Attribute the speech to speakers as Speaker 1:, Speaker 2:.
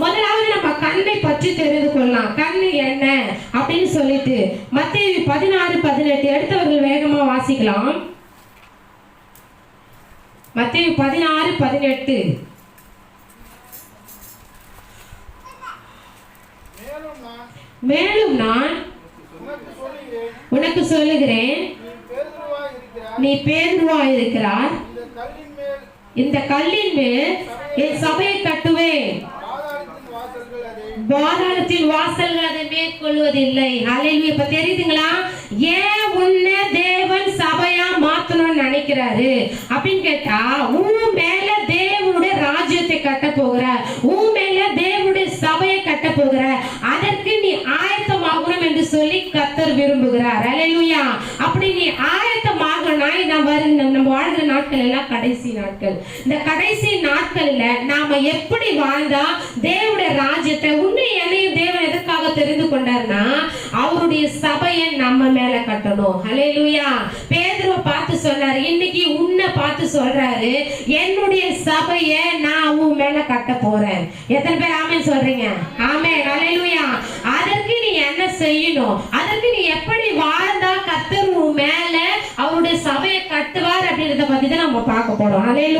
Speaker 1: முதலாவது நம்ம கண்ணை பற்றி தெரிந்து கொள்ளலாம் கண்ணு என்ன அப்படின்னு சொல்லிட்டு மத்திய பதினாறு பதினெட்டு எடுத்தவர்கள் வேகமா வாசிக்கலாம் மத்திய பதினாறு பதினெட்டு
Speaker 2: மேலும் நான் உனக்கு சொல்லுகிறேன் நீ
Speaker 1: பேருவா இருக்கிறார்
Speaker 2: இந்த கல்லின் மேல்
Speaker 1: என் சபையை கட்டுவேன்.
Speaker 2: பாதாளத்தின் வாசல்கள் அதை
Speaker 1: மேற்கொள்வதில்லை. அலைவி இப்ப தெரியுதுங்களா? ஏன் உன்னை தேவன் சபையா மாத்தணும்னு நினைக்கிறாரு? அப்படின்னு கேட்டா உன் மேல தேவனுடைய ராஜ்யத்தை கட்ட போகிற உன் மேல தேவனுடைய சபையை கட்ட போகிற அதற்கு நீ ஆயத்தமாகணும் என்று சொல்லி கத்தர் விரும்புகிறார். ஹalleluya அப்படி நீ ஆய அவர் நம்ம வாழ்கிற நாட்கள் எல்லாம் கடைசி நாட்கள். இந்த கடைசி நாட்கள்ல நாம எப்படி வாழ்ந்தா தேவனுடைய ராஜ்யத்தை உண்மை என்னையும் தேவன் எதற்காக தெரிந்து கொண்டார்னா அவருடைய சபையை நம்ம மேல கட்டணும். ஹலே லூயா பேதுருவ பார்த்து சொன்னாரு இன்னைக்கு உன்னை பார்த்து சொல்றாரு என்னுடைய சபையை நான் உன் மேல கட்ட போறேன். எத்தனை பேர் ஆமே சொல்றீங்க? ஆமே ஹலே லூயா அதற்கு நீ என்ன செய்யணும்? அதற்கு நீ எப்படி வாழ்ந்தா கத்த உன் தான் நம்ம பார்க்க போறோம். அலையிலும்